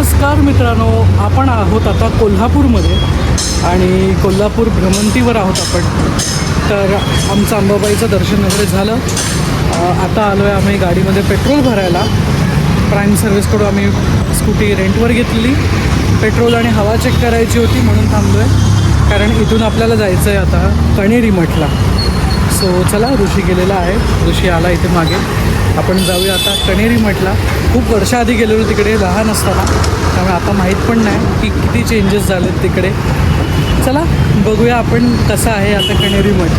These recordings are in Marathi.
नमस्कार मित्रांनो आपण आहोत आता कोल्हापूरमध्ये आणि कोल्हापूर भ्रमंतीवर आहोत आपण. तर आमचं अंबाबाईचं दर्शन वगैरे झालं. आता आलो आहे आम्ही गाडीमध्ये पेट्रोल भरायला. प्राईम सर्व्हिसकडून आम्ही स्कूटी रेंटवर घेतलेली. पेट्रोल आणि हवा चेक करायची होती म्हणून थांबलो आहे कारण इथून आपल्याला जायचं आहे आता कणेरी मठला. सो चला ऋषी गेलेला आहे. ऋषी आला इथे मागे. आपण जाऊया आता कणेरी मठला. खूप वर्षाआधी गेलेलो तिकडे लहान असताना. त्यामुळे आता माहीत पण नाही की किती चेंजेस झालेत तिकडे. चला बघूया आपण कसं आहे आता कणेरी मठ.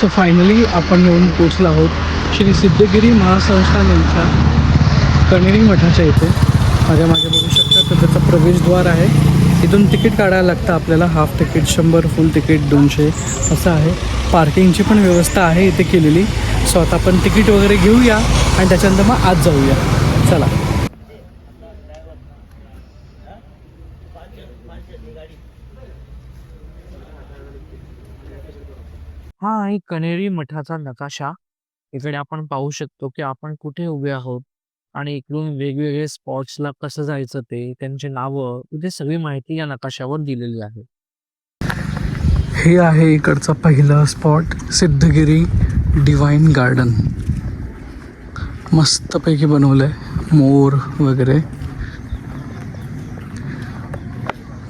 सो फायनली आपण येऊन पोचलो आहोत श्री सिद्धगिरी महासंस्थान यांच्या कणेरी मठाच्या इथे. माझ्या मागे बघू शकता तर त्याचा प्रवेशद्वार आहे. इथून तिकीट काढायला लागतं आपल्याला. हाफ तिकीट शंभर फुल तिकीट दोनशे असं आहे. पार्किंगची पण व्यवस्था आहे इथे केलेली. सो आता आपण तिकीट वगैरे घेऊया आणि त्याच्यानंतर मग आज जाऊया. चला. हा आहे कन्हेरी मठाचा नकाशा इकडे आपण पाहू शकतो की आपण कुठे उभे आहोत आणि इकडून वेगवेगळे स्पॉट्सला कसं जायचं ते त्यांची नावं इथे सगळी माहिती या नकाशावर दिलेली आहे. हे आहे इकडचा पहिला स्पॉट सिद्धगिरी डिवाईन गार्डन. मस्तपैकी बनवलंय मोर वगैरे.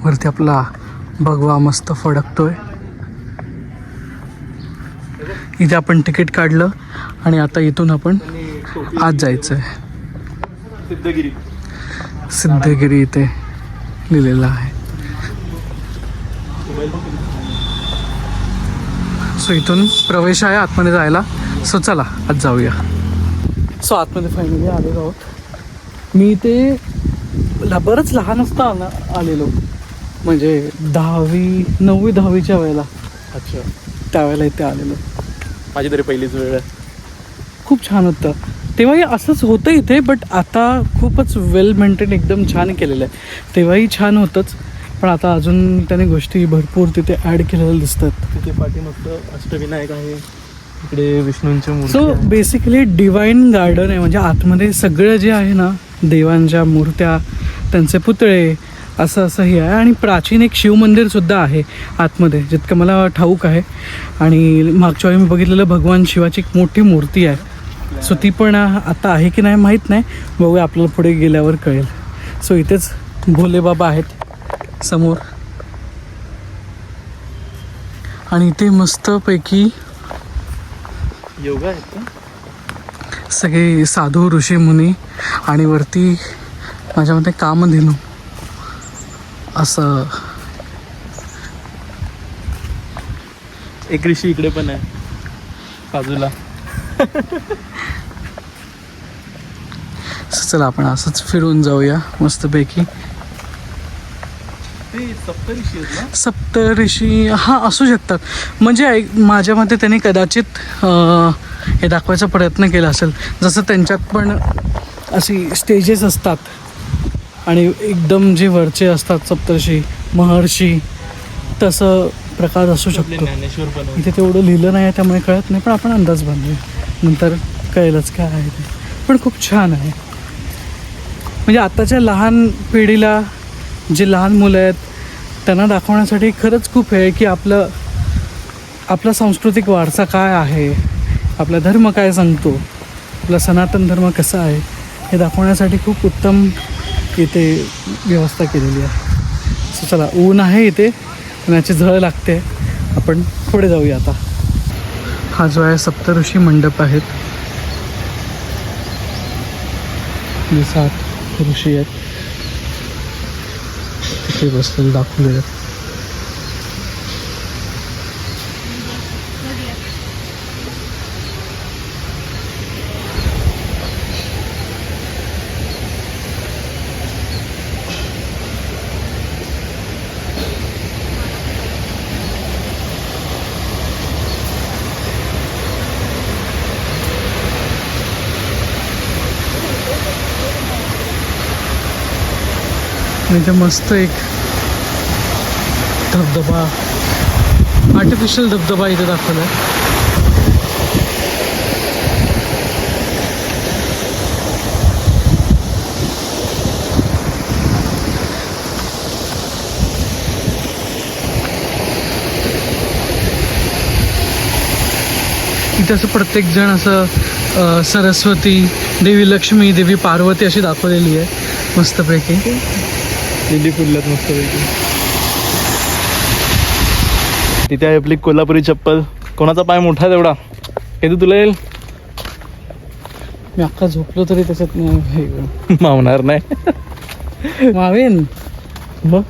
वरती आपला भगवा मस्त फडकतोय. इथे आपण तिकीट काढलं आणि आता इथून आपण आत जायचं आहे सिद्धगिरी. सिद्धगिरी इथे लिहिलेलं आहे. सो इथून प्रवेश आहे आतमध्ये जायला. सो चला आज जाऊया. सो आतमध्ये फायनली आलेलो आहोत. मी इथे बरंच लहान असताना आलेलो. म्हणजे दहावी नववी दहावीच्या वेळेला. अच्छा. त्यावेळेला इथे आलेलो. माझी तरी पहिलीच वेळ आहे. खूप छान होतं. तेव्हाही असंच होतं इथे बट आता खूपच वेल मेंटेन एकदम छान केलेलं आहे. तेव्हाही छान होतंच पण आता अजून त्याने गोष्टी भरपूर तिथे ॲड केलेल्या दिसतात. तिथे पाठीमागचं अष्टविनायक आहे. इकडे विष्णूंची मूर्ती सो. बेसिकली डिवाइन गार्डन आहे. म्हणजे आतमध्ये सगळं जे आहे ना देवांच्या मूर्त्या त्यांचे पुतळे असं असं हे आहे. आणि प्राचीन एक शिवमंदिरसुद्धा आहे आतमध्ये जितकं मला ठाऊक आहे. आणि मागच्या वेळी मी बघितलेलं भगवान शिवाची एक मोठी मूर्ती आहे. सो ती पण आता आहे की नाही माहीत नाही. बघूया आपल्याला पुढे गेल्यावर कळेल. सो इथेच भोलेबाबा आहेत समोर. आणि इथे मस्तपैकी योगा आहेत का? सगळे साधू ऋषी मुनी आणि वरती माझ्या मते कामधेनू. असं. एक ऋषी इकडे पण आहे. बाजूला. चला आपण असंच फिरून जाऊया मस्तपैकी. सप्तऋषी हां असू शकतात. म्हणजे माझ्या मते त्यांनी कदाचित हे दाखवायचा प्रयत्न केला असेल. जसं त्यांच्यात पण अशी स्टेजेस असतात. आणि एकदम जे वरचे असतात सप्तर्षी महर्षी तसं प्रकार असू शकतो. इथे तेवढं लिहिलं नाही आहे त्यामुळे कळत नाही पण आपण अंदाज बांधूया. नंतर कळेलच काय आहे ते. पण खूप छान आहे. म्हणजे आत्ताच्या लहान पिढीला जे लहान मुलं आहेत त्यांना दाखवण्यासाठी खरंच खूप आहे की आपलं आपला सांस्कृतिक वारसा काय आहे? आपला धर्म काय सांगतो? आपला सनातन धर्म कसा आहे? हे दाखवण्यासाठी खूप उत्तम इथे व्यवस्था केलेली आहे. सो चला ऊन आहे इथे उन्हाची झळ लागते. आपण पुढे जाऊया आता. हा जो आहे सप्तऋषी मंडप आहेत. जे सात ऋषी आहेत. तिथे बसलेले दाखवले आहेत. म्हणजे मस्त एक धबधबा आर्टिफिशियल धबधबा इथे दाखवला आहे इथे असं प्रत्येक जण असं सरस्वती देवी लक्ष्मी देवी पार्वती अशी दाखवलेली आहे. मस्तपैकी. लिली फुलल्यात मस्तपैकी. तिथे आहे आपली कोल्हापुरी चप्पल. कोणाचा पाय मोठा आहे तेवढा? हे तुला येईल? मी अख्खा झोपलो तरी त्याच्यात. मावणार नाही. मावेन? मग?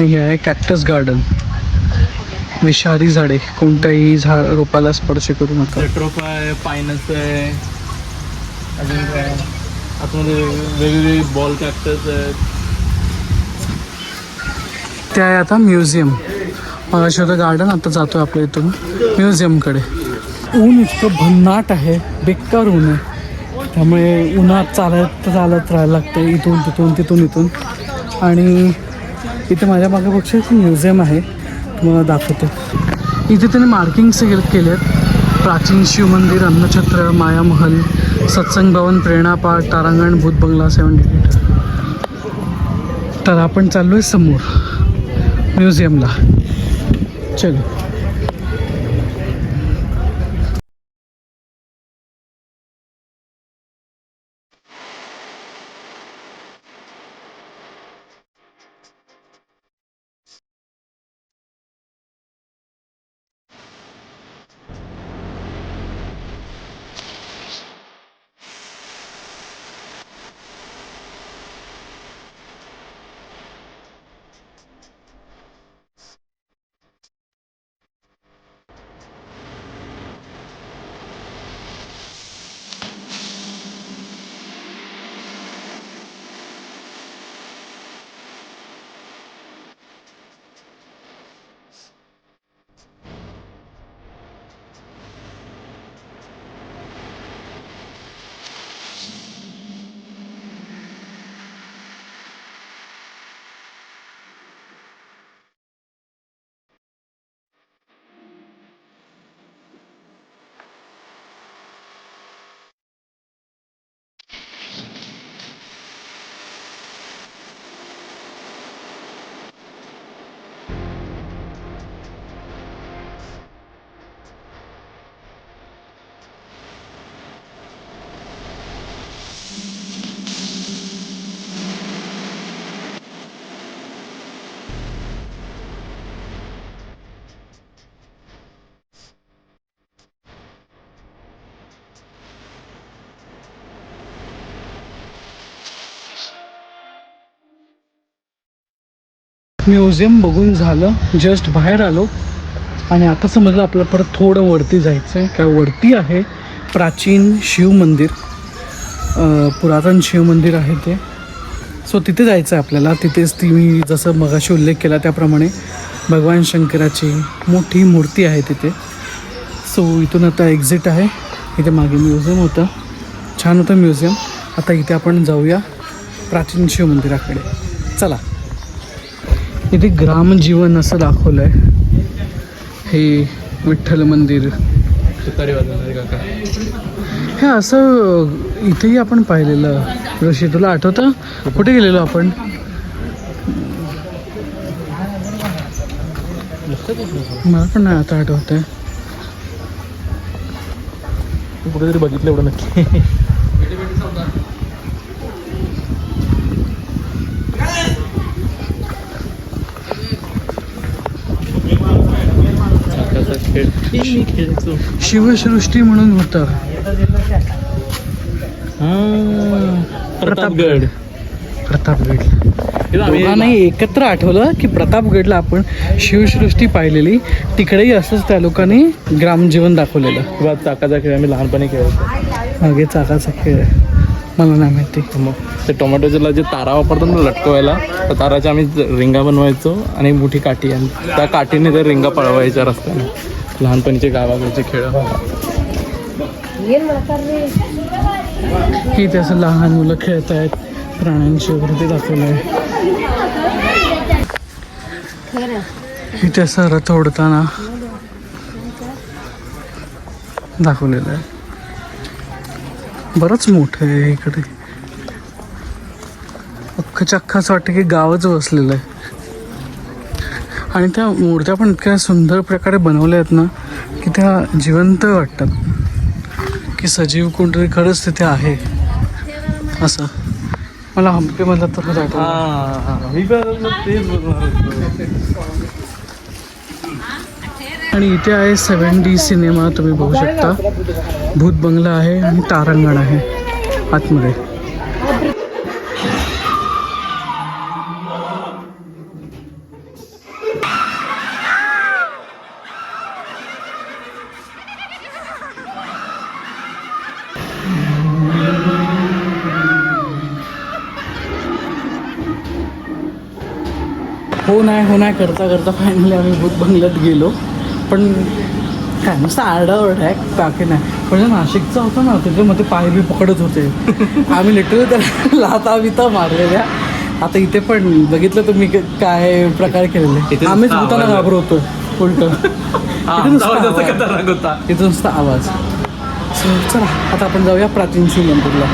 हे आहे कॅक्टस गार्डन विषारी झाडे कोणत्याही झाड रोपाला स्पर्श करू नका. रेट्रोफ आहे पायनस आहे अजून काय? आतमध्ये वेगवेगळे बॉल कॅक्टस आहेत. ते आहे आता म्युझियम मग होतं गार्डन आता जातोय आपल्या इथून म्युझियमकडे ऊन इतकं भन्नाट आहे बेकार ऊन आहे. त्यामुळे उन्हात चालत चालत राहायला लागतं इथून तिथून तिथून इथून. आणि इथे माझ्या मागे एक म्युझियम आहे. तुम्हाला दाखवतो. इथे त्यांनी मार्किंग्स केले आहेत प्राचीन शिवमंदिर अन्नछत्र मायामहल सत्संग भवन प्रेरणापाठ तारांगण भूत बंगला सेवन्टी एट तर आपण चाललो आहे समोर. म्युझियमला. चलो. म्युझियम बघून झालं जस्ट बाहेर आलो. आणि आता समजलं आपल्याला परत थोडं वरती जायचं आहे काय वरती आहे प्राचीन शिव मंदिर. पुरातन शिव मंदिर आहे ते. सो तिथे जायचं आहे आपल्याला. तिथेच ती मी जसं मगाशी उल्लेख केला त्याप्रमाणे भगवान शंकराची मोठी मूर्ती आहे तिथे. सो इथून आता एक्झिट आहे. इथे मागे म्युझियम होतं. छान होतं म्युझियम. आता इथे आपण जाऊया प्राचीन शिव मंदिराकडे. चला. इथे ग्रामजीवन असं दाखवलं आहे हे विठ्ठल मंदिर. हे असं इथेही आपण पाहिलेलं. ऋषी तुला आठवतं? कुठे गेलेलो आपण? मला पण नाही आता आठवत आहे तू कुठेतरी बघितलं एवढं नक्की. शिवसृष्टी म्हणून होतं. प्रतापगड. प्रतापगड. दोघांनाही एकत्र आठवलं की प्रतापगडला आपण शिवसृष्टी पाहिलेली. तिकडेही असंच त्या लोकांनी ग्रामजीवन दाखवलेलं. किंवा चाकाचा खेळ आम्ही लहानपणी खेळायचो मागे चाकाचा खेळ. मला नाही माहिती. मग ते टोमॅटोच्याला जे तारा वापरतो ना लटकवायला त्या ताराच्या आम्ही रिंगा बनवायचो आणि मोठी काठी आणि त्या काठीने त्या रिंगा पळवायच्या रस्त्याने. लहानपणीचे गावाकडचे खेळ. की ते असं लहान मुलं खेळत आहेत प्राण्यांची वगैरे ते दाखवलं आहे इथे असं रथ ओढताना दाखवलेलं आहे. बरंच मोठं आहे इकडे. अख्खच्या अख्खा असं वाटतं की गावच वसलेलं आहे. आणि त्या मूर्त्या पण इतक्या सुंदर प्रकारे बनवल्या आहेत ना की त्या जिवंत वाटतात. की सजीव कोणतरी खरंच तिथे आहे. असं. मला हम्पीमधला तर. आणि इथे आहे सेवन डी सिनेमा तुम्ही बघू शकता. भूत बंगला आहे आणि तारांगण आहे आतमध्ये. हो नाही हो नाही करता करता फायनली आम्ही भूत बंगल्यात गेलो. पण काय नुसतं आरडाओरड आहे बाकी नाही. पण नाशिकचं होतं ना तिथे मग ते पाय बी पकडत होते. आम्ही लिटरली त्याला लाता बिता मारलेल्या. आता इथे पण बघितलं तुम्ही काय प्रकार केलेले. आम्हीच आहे. घाबरवतो उलट. इथे नुसता आवाज. चला आता आपण जाऊया प्राचीन श्रीमंदिरला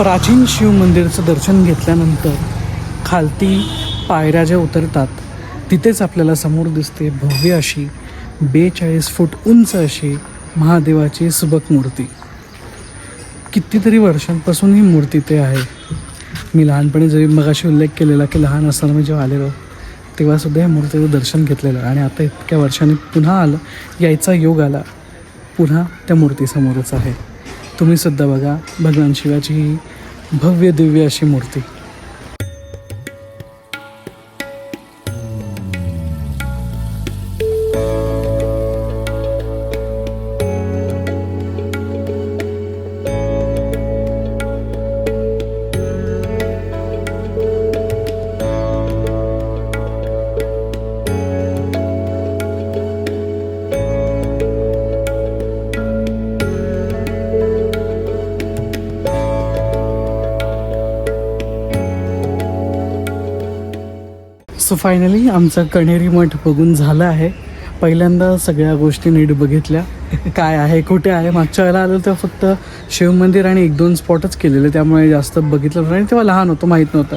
प्राचीन शिव मंदिरचं दर्शन घेतल्यानंतर खालती पायऱ्या ज्या उतरतात तिथेच आपल्याला समोर दिसते भव्य अशी बेचाळीस फूट उंच अशी महादेवाची सुबक मूर्ती. कितीतरी वर्षांपासून ही मूर्ती ते आहे. मी लहानपणी जरी मगाशी उल्लेख केलेला की लहान असताना मी जेव्हा आलेलो तेव्हासुद्धा या मूर्तीचं दर्शन घेतलेलं आणि आता इतक्या वर्षांनी पुन्हा आलं यायचा योग आला. पुन्हा त्या मूर्तीसमोरच आहे. तुम्हीसुद्धा बघा भगवान शिवाची ही भव्य दिव्य अशी मूर्ती. सो फायनली आमचा कणेरी मठ बघून झालं आहे. पहिल्यांदा सगळ्या गोष्टी नीट बघितल्या. काय आहे कुठे आहे? मागच्या वेळेला आलो तेव्हा फक्त शिवमंदिर आणि एक दोन स्पॉटच केलेले. त्यामुळे जास्त बघितलं नव्हतं आणि तेव्हा लहान होतं माहीत नव्हतं.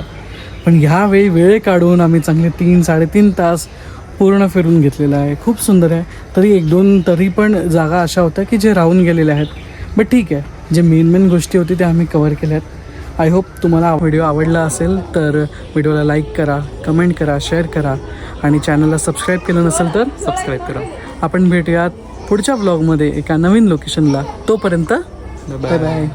पण ह्यावेळी वेळ काढून आम्ही चांगले तीन साडेतीन तास पूर्ण फिरून घेतलेलं आहे. खूप सुंदर आहे. तरी एक दोन तरी पण जागा अशा होत्या की जे राहून गेलेल्या आहेत. बट ठीक आहे. जे मेन मेन गोष्टी होती त्या आम्ही कवर केल्या आहेत आय होप तुम्हाला हा व्हिडिओ आवडला असेल तर व्हिडिओला लाईक करा कमेंट करा शेअर करा आणि चॅनलला सबस्क्राईब केलं नसेल तर सबस्क्राईब करा. आपण भेटूयात पुढच्या ब्लॉगमध्ये एका नवीन लोकेशनला. तोपर्यंत बाय बाय